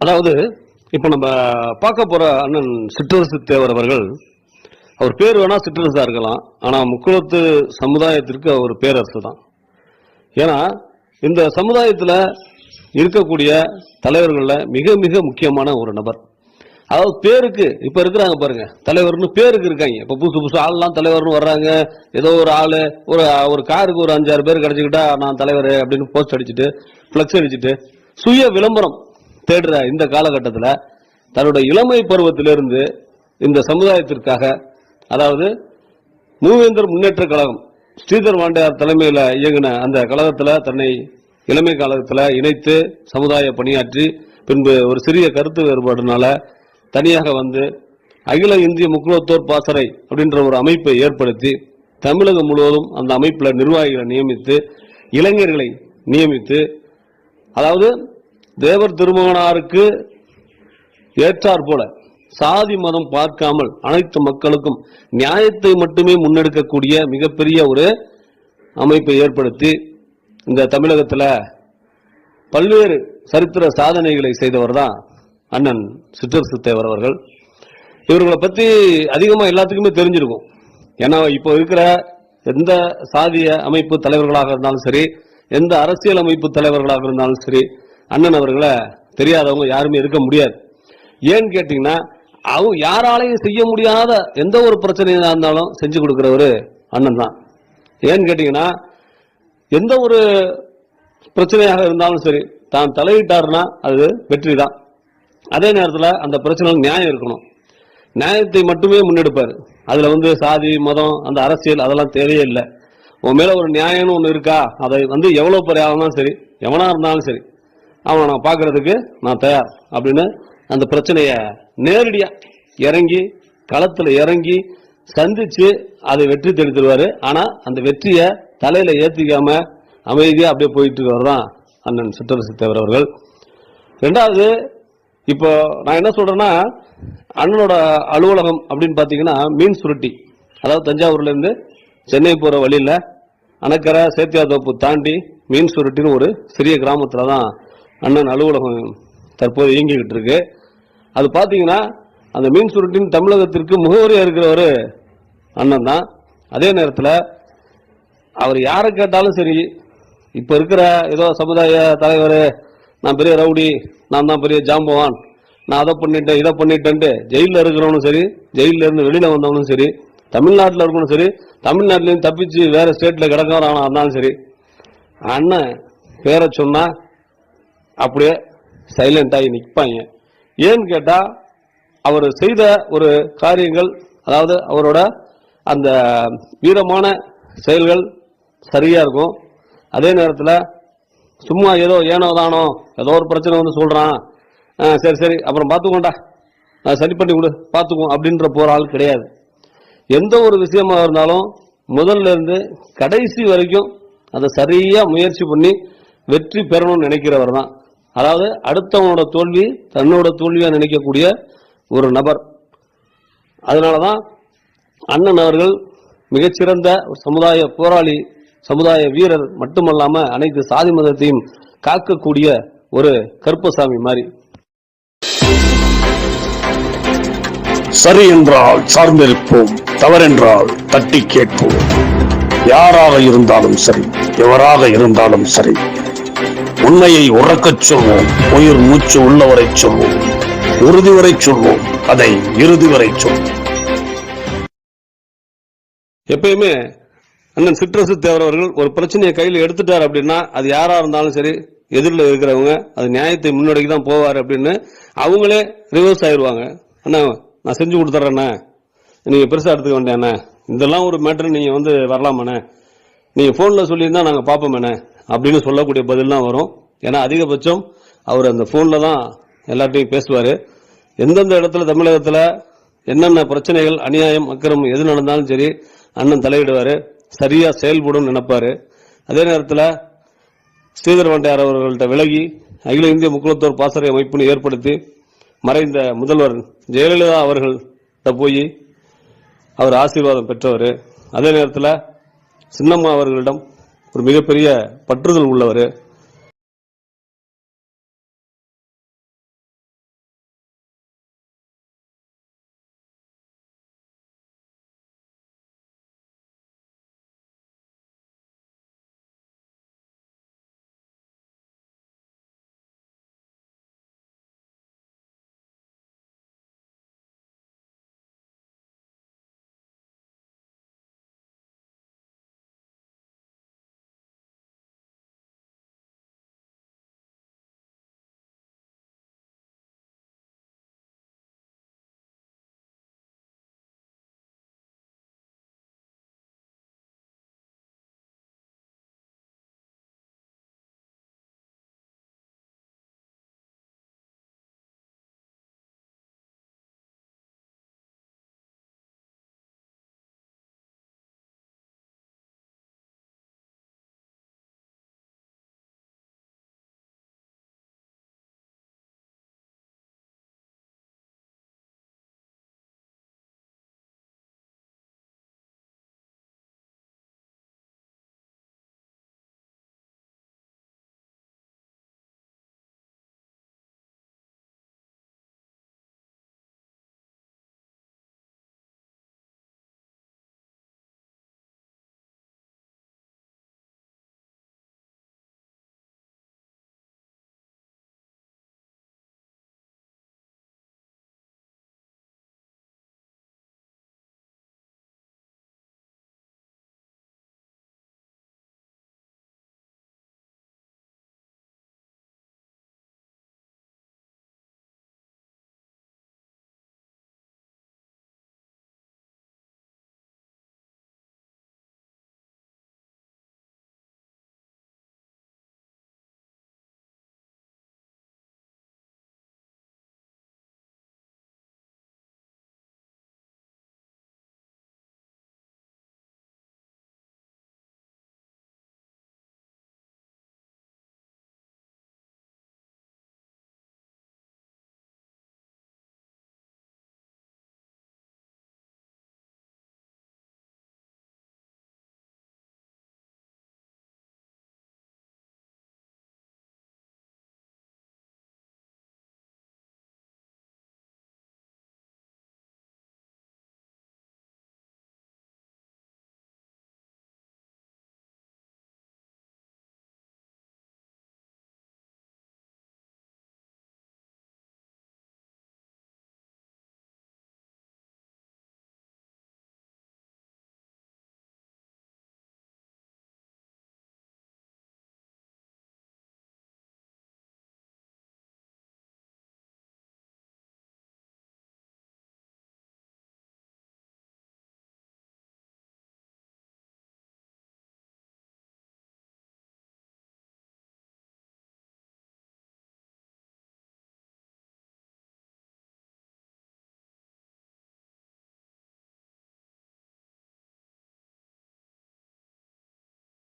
அதாவது இப்போ நம்ம பார்க்க போகிற அண்ணன் சிற்றரசு தேவர் அவர்கள் அவர் பேர் வேணால் சிற்றரசாக இருக்கலாம் ஆனால் முக்குளத்து சமுதாயத்திற்கு அவர் பேரரசு தான் ஏன்னா இந்த சமுதாயத்தில் இருக்கக்கூடிய தலைவர்களில் மிக மிக முக்கியமான ஒரு நபர். அதாவது பேருக்கு இப்போ இருக்கிறாங்க பாருங்க தலைவர்னு பேருக்கு இருக்காங்க. இப்போ புதுசு புதுசு ஆள்லாம் தலைவர்னு வர்றாங்க ஏதோ ஒரு ஆள் ஒரு ஒரு காருக்கு ஒரு அஞ்சாறு பேர் கிடச்சிக்கிட்டா நான் தலைவர் அப்படின்னு போஸ்ட் அடிச்சுட்டு ஃப்ளக்ஸ் அடிச்சுட்டு சுய விளம்பரம் தேடுற இந்த காலகட்டத்தில் தன்னுடைய இளமை பருவத்திலிருந்து இந்த சமுதாயத்திற்காக அதாவது மூவேந்தர் முன்னேற்ற கழகம் ஸ்ரீதர் வாண்டையார் தலைமையில் இயங்கின அந்த கழகத்தில் தன்னை இளமை காலத்தில் இணைத்து சமுதாய பணியாற்றி பின்பு ஒரு சிறிய கருத்து வேறுபாடுனால தனியாக வந்து அகில இந்திய முக்குலத்தோர் பாசறை அப்படின்ற ஒரு அமைப்பை ஏற்படுத்தி தமிழகம் முழுவதும் அந்த அமைப்பில் நிர்வாகிகளை நியமித்து இளைஞர்களை நியமித்து அதாவது தேவர் திருமகனாருக்கு ஏற்றாற் போல. சாதி மதம் பார்க்காமல் அனைத்து மக்களுக்கும் நியாயத்தை மட்டுமே முன்னெடுக்கக்கூடிய மிகப்பெரிய ஒரு அமைப்பை ஏற்படுத்தி இந்த தமிழகத்தில் பல்வேறு சரித்திர சாதனைகளை செய்தவர் தான் அண்ணன் சிற்றரசு தேவர் அவர்கள். இவர்களை பற்றி அதிகமாக எல்லாத்துக்குமே தெரிஞ்சிருக்கும். ஏன்னா இப்போ இருக்கிற எந்த சாதிய அமைப்பு தலைவர்களாக இருந்தாலும் சரி எந்த அரசியல் அமைப்பு தலைவர்களாக இருந்தாலும் சரி அண்ணன் அவர்களை தெரியாதவங்க யாருமே இருக்க முடியாது. ஏன்னு கேட்டீங்கன்னா அவங்க யாராலையும் செய்ய முடியாத எந்த ஒரு பிரச்சனையாக இருந்தாலும் செஞ்சு கொடுக்குறவர் அண்ணன் தான். ஏன்னு கேட்டிங்கன்னா எந்த ஒரு பிரச்சனையாக இருந்தாலும் சரி தான் தலையிட்டாருன்னா அது வெற்றி தான். அதே நேரத்தில் அந்த பிரச்சனை நியாயம் இருக்கணும். நியாயத்தை மட்டுமே முன்னெடுப்பார். அதில் வந்து சாதி மதம் அந்த அரசியல் அதெல்லாம் தேவையே இல்லை. உன் மேலே ஒரு நியாயம்னு ஒன்று இருக்கா? அதை வந்து எவ்வளோ பெரிய ஆளுனாலும் சரி எவனாக இருந்தாலும் சரி அவனை நான் பார்க்கறதுக்கு நான் தயார் அப்படின்னு அந்த பிரச்சனையை நேரடியாக இறங்கி களத்தில் இறங்கி சந்திச்சு அதை வெற்றி தெளித்துருவாரு ஆனால் அந்த வெற்றியை தலையில் ஏற்றிக்காம அமைதியாக அப்படியே போயிட்டு இருக்கவர் தான் அண்ணன் சிற்றரசு தேவர் அவர்கள். ரெண்டாவது இப்போ நான் என்ன சொல்கிறேன்னா அண்ணனோட அலுவலகம் அப்படின்னு பார்த்தீங்கன்னா மீன் சுருட்டி. அதாவது தஞ்சாவூர்லேருந்து சென்னை போகிற வழியில் அணக்கரை சேத்தியாத்தோப்பு தாண்டி மீன் சுருட்டின்னு ஒரு சிறிய கிராமத்தில் தான் அண்ணன் அலுவலகம் தற்போது இயங்கிக்கிட்டு இருக்கு. அது பார்த்தீங்கன்னா அந்த மீன் சுருட்டின் தமிழகத்திற்கு முகவரியாக இருக்கிற ஒரு அண்ணன் தான். அதே நேரத்தில் அவர் யாரை கேட்டாலும் சரி இப்போ இருக்கிற ஏதோ சமுதாய தலைவர் நான் பெரிய ரவுடி நான் தான் பெரிய ஜாம்பவான் நான் அதை பண்ணிட்டேன் இதை பண்ணிட்டேன்ட்டு ஜெயிலில் இருக்கிறவனும் சரி ஜெயிலில் இருந்து வெளியில் வந்தவனும் சரி தமிழ்நாட்டில் இருக்கணும் சரி தமிழ்நாட்டிலையும் தப்பிச்சு வேறு ஸ்டேட்டில் கிடக்கிறவனாக இருந்தாலும் சரி அண்ணன் பேரை சொன்னா அப்படியே சைலண்டாகி நிற்பாங்க ஏன்னு கேட்டால் அவர் செய்த ஒரு காரியங்கள் அதாவது அவரோட அந்த வீரமான செயல்கள் சரியாக இருக்கும். அதே நேரத்தில் சும்மா ஏதோ ஏனோ தானோ ஏதோ ஒரு பிரச்சனை வந்து சொல்கிறான் ஆ, சரி சரி அப்புறம் பார்த்துக்கோண்டா நான் சரி பண்ணி கொடு பார்த்துக்குவோம் அப்படின்ற போகிற ஆள் கிடையாது. எந்த ஒரு விஷயமா இருந்தாலும் முதல்ல இருந்து கடைசி வரைக்கும் அதை சரியாக முயற்சி பண்ணி வெற்றி பெறணும்னு நினைக்கிறவர் தான். அதாவது அடுத்தவனோட தோல்வி தன்னோட தோல்வியாக நினைக்கக்கூடிய ஒரு நபர். அதனால தான் அண்ணன் அவர்கள் மிகச்சிறந்த ஒரு சமுதாய போராளி சமுதாய வீரர் மட்டுமல்லாம அனைத்து சாதி மதத்தையும் காக்கக்கூடிய ஒரு கருப்பசாமி மாதிரி. சரி என்றால் சார்ந்திருப்போம் தவறென்றால் தட்டி கேட்போம். யாராக இருந்தாலும் சரி எவராக இருந்தாலும் சரி உண்மையை உறக்கச் சொல்வோம் உயிர் மூச்சு உள்ளவரை சொல்வோம் உறுதி வரை சொல்வோம் அதை இறுதி வரை சொல்வோம். எப்பயுமே அண்ணன் சிற்றரசு தேவரவர்கள் ஒரு பிரச்சனையை கையில் எடுத்துட்டார் அப்படின்னா அது யாரா இருந்தாலும் சரி எதிரில் இருக்கிறவங்க அது நியாயத்தை முன்னோடிக்கு தான் போவார் அப்படின்னு அவங்களே ரிவர்ஸ் ஆயிடுவாங்க அண்ணா நான் செஞ்சு கொடுத்துட்றேண்ணே நீங்கள் பெருசாக எடுத்துக்க வேண்டியண்ணே இதெல்லாம் ஒரு மேட்ரு நீங்கள் வந்து வரலாமாண்ணே? நீங்கள் ஃபோனில் சொல்லியிருந்தா நாங்கள் பார்ப்போமேண்ணே அப்படின்னு சொல்லக்கூடிய பதில் தான் வரும். ஏன்னா அதிகபட்சம் அவர் அந்த ஃபோனில் தான் எல்லார்ட்டையும் பேசுவார். எந்தெந்த இடத்துல தமிழகத்தில் என்னென்ன பிரச்சனைகள் அநியாயம் அக்கிரம் எது நடந்தாலும் சரி அண்ணன் தலையிடுவார். சரியாக செயல்படும் நினைப்பார். அதே நேரத்தில் ஸ்ரீதர் வண்டையார் அவர்கள்ட்ட விலகி அகில இந்திய முக்குளத்தோர் பாசறை அமைப்புன்னு ஏற்படுத்தி மறைந்த முதல்வர் ஜெயலலிதா அவர்கள்ட்ட போய் அவர் ஆசீர்வாதம் பெற்றவர். அதே நேரத்தில் சின்னம்மா அவர்களிடம் ஒரு மிகப்பெரிய பற்றுதல் உள்ளவர்.